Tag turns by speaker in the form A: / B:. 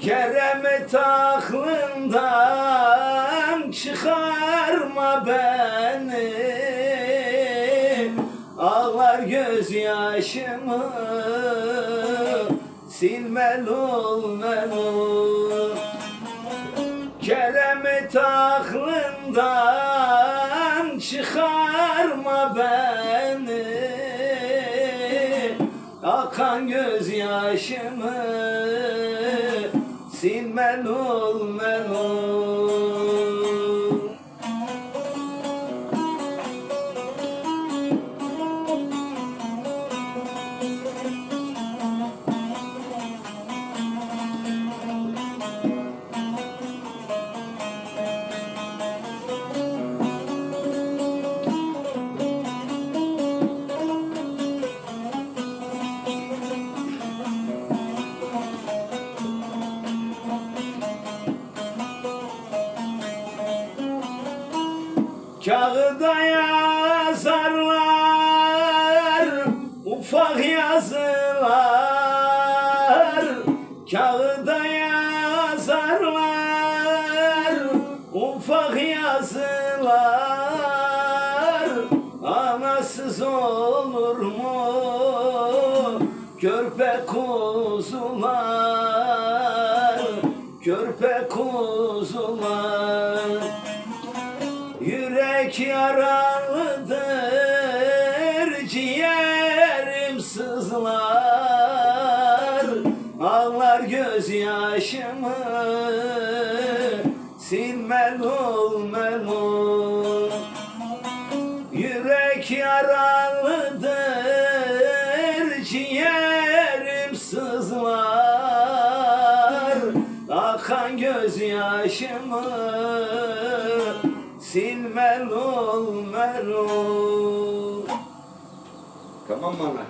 A: Keremet aklından çıkarma beni. Ağlar gözyaşımı sil melul melul Keremet aklından çıkarma beni. Akan gözyaşımı sil melul melul Kağıda yazarlar ufak yazılar. Kağıda yazarlar ufak yazılar. Anasız olur mu? Körpe kuzular Körpe kuzular Yürek yaralıdır, ciğerim sızlar. Ağlar gözyaşımı, sil melul melul. Yürek yaralıdır, ciğerim sızlar. Akan gözyaşımı sil melul melul Tamam mı ana?